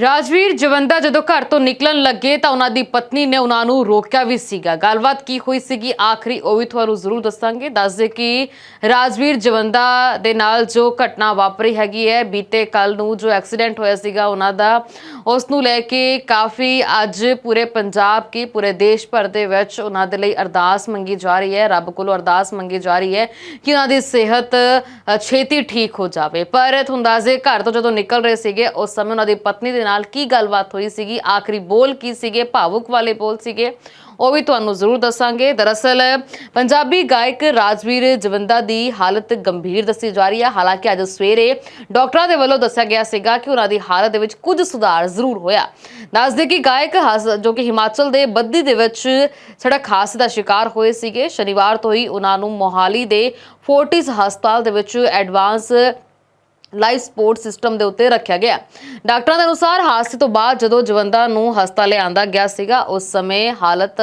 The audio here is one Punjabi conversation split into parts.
ਰਾਜਵੀਰ ਜਵੰਦਾ ਜਦੋਂ ਘਰ ਤੋਂ ਨਿਕਲਣ ਲੱਗੇ ਤਾਂ ਉਹਨਾਂ ਦੀ ਪਤਨੀ ਨੇ ਉਹਨਾਂ ਨੂੰ ਰੋਕਿਆ ਵੀ ਸੀਗਾ। ਗੱਲਬਾਤ ਕੀ ਹੋਈ ਸੀਗੀ, ਆਖਰੀ ਉਹ ਵੀ ਤੁਹਾਨੂੰ ਜ਼ਰੂਰ ਦੱਸਾਂਗੇ। ਦੱਸਦੇ ਕਿ ਰਾਜਵੀਰ ਜਵੰਦਾ ਦੇ ਨਾਲ ਜੋ ਘਟਨਾ ਵਾਪਰੀ ਹੈਗੀ ਹੈ, ਬੀਤੇ ਕੱਲ ਨੂੰ ਜੋ ਐਕਸੀਡੈਂਟ ਹੋਇਆ ਸੀਗਾ ਉਹਨਾਂ ਦਾ, ਉਸ ਨੂੰ ਲੈ ਕੇ ਕਾਫੀ ਅੱਜ ਪੂਰੇ ਪੰਜਾਬ ਕੀ ਪੂਰੇ ਦੇਸ਼ ਭਰ ਦੇ ਵਿੱਚ ਉਹਨਾਂ ਦੇ ਲਈ ਅਰਦਾਸ ਮੰਗੀ ਜਾ ਰਹੀ ਹੈ, ਰੱਬ ਕੋਲੋਂ ਅਰਦਾਸ ਮੰਗੀ ਜਾ ਰਹੀ ਹੈ ਕਿ ਉਹਨਾਂ ਦੀ ਸਿਹਤ ਛੇਤੀ ਠੀਕ ਹੋ ਜਾਵੇ। ਪਰ ਤੁਹਾਨੂੰ ਦੱਸਦੇ ਘਰ ਤੋਂ ਜਦੋਂ ਨਿਕਲ ਰਹੇ ਸੀਗੇ, ਉਸ ਸਮੇਂ ਉਹਨਾਂ ਦੀ ਪਤਨੀ ਦੇ ਨਾਲ ਕੀ ਗੱਲਬਾਤ ਹੋਈ ਸੀਗੀ? ਆਖਰੀ ਬੋਲ ਕੀ ਸੀਗੇ? ਭਾਵੁਕ ਵਾਲੇ ਬੋਲ ਸੀਗੇ? ਉਹ ਵੀ ਤੁਹਾਨੂੰ ਜ਼ਰੂਰ ਦੱਸਾਂਗੇ। ਦਰਅਸਲ, ਪੰਜਾਬੀ ਗਾਇਕ ਰਾਜਵੀਰ ਜਵੰਦਾ ਦੀ ਹਾਲਤ ਗੰਭੀਰ ਦੱਸੀ ਜਾ ਰਹੀ ਹੈ। ਹਾਲਾਂਕਿ ਅੱਜ ਸਵੇਰੇ ਡਾਕਟਰਾਂ ਦੇ ਵੱਲੋਂ ਦੱਸਿਆ ਗਿਆ ਸੀਗਾ ਕਿ ਉਹਨਾਂ ਦੀ ਹਾਲਤ ਦੇ ਵਿੱਚ ਕੁਝ ਸੁਧਾਰ ਜ਼ਰੂਰ ਹੋਇਆ। ਦੱਸਦੇ ਕਿ ਗਾਇਕ ਹਸ- ਜੋ ਕਿ ਹਿਮਾਚਲ ਦੇ ਬੱਦੀ ਦੇ ਵਿੱਚ ਸੜਕ ਹਾਦਸੇ ਦਾ ਸ਼ਿਕਾਰ ਹੋਏ ਸੀਗੇ, ਸ਼ਨੀਵਾਰ ਤੋਂ ਹੀ ਉਹਨਾਂ ਨੂੰ ਮੋਹਾਲੀ ਦੇ ਫੋਰਟਿਸ ਹਸਪਤਾਲ ਦੇ ਵਿੱਚ ਐਡਵਾਂਸ ਲਾਈਫ ਸਪੋਰਟ ਸਿਸਟਮ ਦੇ ਉੱਤੇ ਰੱਖਿਆ ਗਿਆ। ਡਾਕਟਰਾਂ ਦੇ ਅਨੁਸਾਰ ਹਾਦਸੇ ਤੋਂ ਬਾਅਦ ਜਦੋਂ ਜਵੰਦਾ ਨੂੰ ਹਸਪਤਾਲ ਲਿਆਂਦਾ ਗਿਆ ਸੀਗਾ, ਉਸ ਸਮੇਂ ਹਾਲਤ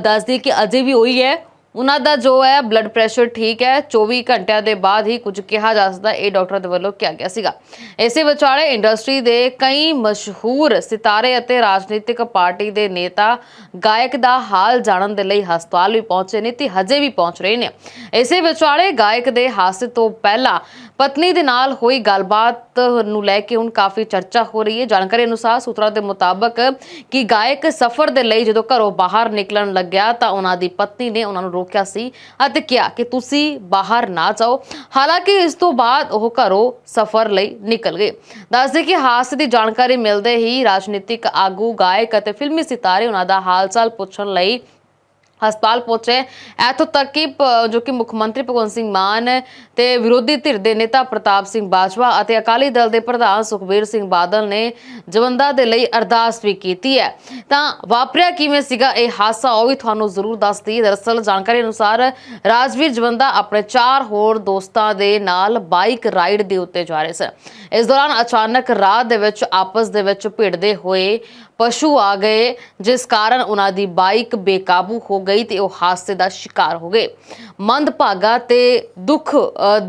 ਦੱਸਦੀ ਕਿ ਅਜੇ ਵੀ ਉਹੀ ਹੈ। ਉਹਨਾਂ ਦਾ ਜੋ ਹੈ ਬਲੱਡ ਪ੍ਰੈਸ਼ਰ ਠੀਕ ਹੈ 24 ਘੰਟਿਆਂ ਦੇ ਬਾਅਦ ਹੀ ਕੁਝ ਕਿਹਾ ਜਾ ਸਕਦਾ, ਇਹ ਡਾਕਟਰ ਦੇ ਵੱਲੋਂ ਕਿਹਾ ਗਿਆ ਸੀਗਾ। ਇਸੇ ਵਿਚਾਲੇ ਇੰਡਸਟਰੀ ਦੇ ਕਈ ਮਸ਼ਹੂਰ ਸਿਤਾਰੇ ਅਤੇ ਰਾਜਨੀਤਿਕ ਪਾਰਟੀ ਦੇ ਨੇਤਾ ਗਾਇਕ ਦਾ ਹਾਲ ਜਾਣਨ ਦੇ ਲਈ ਹਸਪਤਾਲ ਵੀ ਪਹੁੰਚੇ ਨੇ ਤੇ ਹਜੇ ਵੀ ਪਹੁੰਚ ਰਹੇ ਨੇ। ਇਸੇ ਵਿਚਾਲੇ ਗਾਇਕ ਦੇ ਹਾਦਸੇ ਤੋਂ ਪਹਿਲਾਂ ਪਤਨੀ ਦੇ ਨਾਲ ਹੋਈ ਗੱਲਬਾਤ ਨੂੰ ਲੈ ਕੇ ਹੁਣ ਕਾਫੀ ਚਰਚਾ ਹੋ ਰਹੀ ਹੈ। ਜਾਣਕਾਰੀ ਅਨੁਸਾਰ ਸੂਤਰਾਂ ਦੇ ਮੁਤਾਬਕ ਕਿ ਗਾਇਕ ਸਫ਼ਰ ਦੇ ਲਈ ਜਦੋਂ ਘਰੋਂ ਬਾਹਰ ਨਿਕਲਣ ਲੱਗਿਆ ਤਾਂ ਉਹਨਾਂ ਦੀ ਪਤਨੀ ਨੇ ਉਹਨਾਂ ਨੂੰ ਰੋਕਿਆ ਸੀ ਅਤੇ ਕਿਹਾ ਕਿ ਤੁਸੀਂ ਬਾਹਰ ਨਾ ਜਾਓ। ਹਾਲਾਂਕਿ ਇਸ ਤੋਂ ਬਾਅਦ ਉਹ ਘਰੋਂ ਸਫ਼ਰ ਲਈ ਨਿਕਲ ਗਏ। ਦੱਸਦੇ ਕਿ ਹਾਦਸੇ ਦੀ ਜਾਣਕਾਰੀ ਮਿਲਦੇ ਹੀ ਰਾਜਨੀਤਿਕ ਆਗੂ, ਗਾਇਕ ਅਤੇ ਫਿਲਮੀ ਸਿਤਾਰੇ ਉਹਨਾਂ ਦਾ ਹਾਲ ਚਾਲ ਪੁੱਛਣ ਲਈ ਹਸਪਤਾਲ ਪਹੁੰਚੇ ਇੱਥੋਂ ਤੱਕ ਕਿ ਜੋ ਕਿ ਮੁੱਖ ਮੰਤਰੀ ਭਗਵੰਤ ਸਿੰਘ ਮਾਨ ਤੇ ਵਿਰੋਧੀ ਧਿਰ ਦੇ ਨੇਤਾ ਪ੍ਰਤਾਪ ਸਿੰਘ ਬਾਜਵਾ ਅਤੇ ਅਕਾਲੀ ਦਲ ਦੇ ਪ੍ਰਧਾਨ ਸੁਖਬੀਰ ਸਿੰਘ ਬਾਦਲ ਨੇ ਜਵੰਦਾ ਦੇ ਲਈ ਅਰਦਾਸ ਵੀ ਕੀਤੀ ਹੈ। ਤਾਂ ਵਾਪਰਿਆ ਕਿਵੇਂ ਸੀਗਾ? ਇਹ ਹਾਦਸਾ ਉਹ ਵੀ ਤੁਹਾਨੂੰ ਜ਼ਰੂਰ ਦੱਸਦੀ ਦਰਅਸਲ ਜਾਣਕਾਰੀ ਅਨੁਸਾਰ ਰਾਜਵੀਰ ਜਵੰਦਾ ਆਪਣੇ ਚਾਰ ਹੋਰ ਦੋਸਤਾਂ ਦੇ ਨਾਲ ਬਾਈਕ ਰਾਈਡ ਦੇ ਉੱਤੇ ਜਾ ਰਹੇ ਸਨ। ਇਸ ਦੌਰਾਨ ਅਚਾਨਕ ਰਾਹ ਦੇ ਵਿੱਚ ਆਪਸ ਦੇ ਵਿੱਚ ਭਿੜਦੇ ਹੋਏ ਪਸ਼ੂ ਆ ਗਏ, ਜਿਸ ਕਾਰਨ ਉਹਨਾਂ ਦੀ ਬਾਈਕ ਬੇਕਾਬੂ ਹੋ ਗਈ ਤੇ ਉਹ ਹਾਦਸੇ ਦਾ ਸ਼ਿਕਾਰ ਹੋ ਗਏ। ਮੰਦਭਾਗਾ ਤੇ ਦੁੱਖ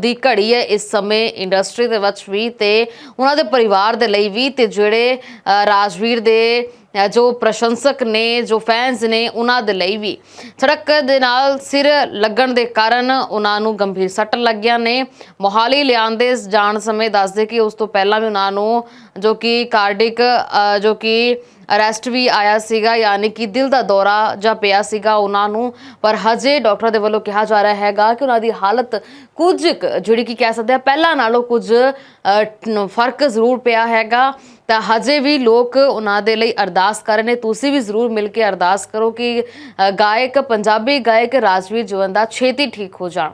ਦੀ ਘੜੀ ਹੈ ਇਸ ਸਮੇਂ ਇੰਡਸਟਰੀ ਦੇ ਵਿੱਚ ਵੀ ਤੇ ਉਹਨਾਂ ਦੇ ਪਰਿਵਾਰ ਦੇ ਲਈ ਵੀ ਤੇ ਜਿਹੜੇ ਰਾਜਵੀਰ ਦੇ ਜੋ ਪ੍ਰਸ਼ੰਸਕ ਨੇ, ਜੋ ਫੈਨਸ ਨੇ ਉਹਨਾਂ ਦੇ ਲਈ ਵੀ। ਸੜਕ ਦੇ ਨਾਲ ਸਿਰ ਲੱਗਣ ਦੇ ਕਾਰਨ ਉਹਨਾਂ ਨੂੰ ਗੰਭੀਰ ਸੱਟ ਲੱਗੀਆਂ ਨੇ। ਮੋਹਾਲੀ ਲਿਆਂਦੇ ਜਾਣ ਸਮੇਂ ਦੱਸਦੇ ਕਿ ਉਸ ਤੋਂ ਪਹਿਲਾਂ ਵੀ ਉਹਨਾਂ ਨੂੰ ਜੋ ਕਿ ਕਾਰਡਿਕ ਜੋ ਕਿ ਅਰੈਸਟ ਵੀ ਆਇਆ ਸੀਗਾ, ਯਾਨੀ ਕਿ ਦਿਲ ਦਾ ਦੌਰਾ ਜਾਂ ਪਿਆ ਸੀਗਾ ਉਹਨਾਂ ਨੂੰ। ਪਰ ਹਜੇ ਡਾਕਟਰ ਦੇ ਵੱਲੋਂ ਕਿਹਾ ਜਾ ਰਿਹਾ ਹੈਗਾ ਕਿ ਉਹਨਾਂ ਦੀ ਹਾਲਤ ਕੁਝ ਜਿਹੜੀ ਕਿ ਕਹਿ ਸਕਦੇ ਆ, ਪਹਿਲਾਂ ਨਾਲੋਂ ਕੁਝ ਫ਼ਰਕ ਜ਼ਰੂਰ ਪਿਆ ਹੈਗਾ। ਤਾਂ ਹਜੇ ਵੀ ਲੋਕ ਉਹਨਾਂ ਦੇ ਲਈ ਅਰਦਾਸ ਕਰ ਰਹੇ ਨੇ। ਤੁਸੀਂ ਵੀ ਜ਼ਰੂਰ ਮਿਲ ਕੇ ਅਰਦਾਸ ਕਰੋ ਕਿ ਗਾਇਕ, ਪੰਜਾਬੀ ਗਾਇਕ ਰਾਜਵੀਰ ਜਵੰਦਾ ਛੇਤੀ ਠੀਕ ਹੋ ਜਾਣ।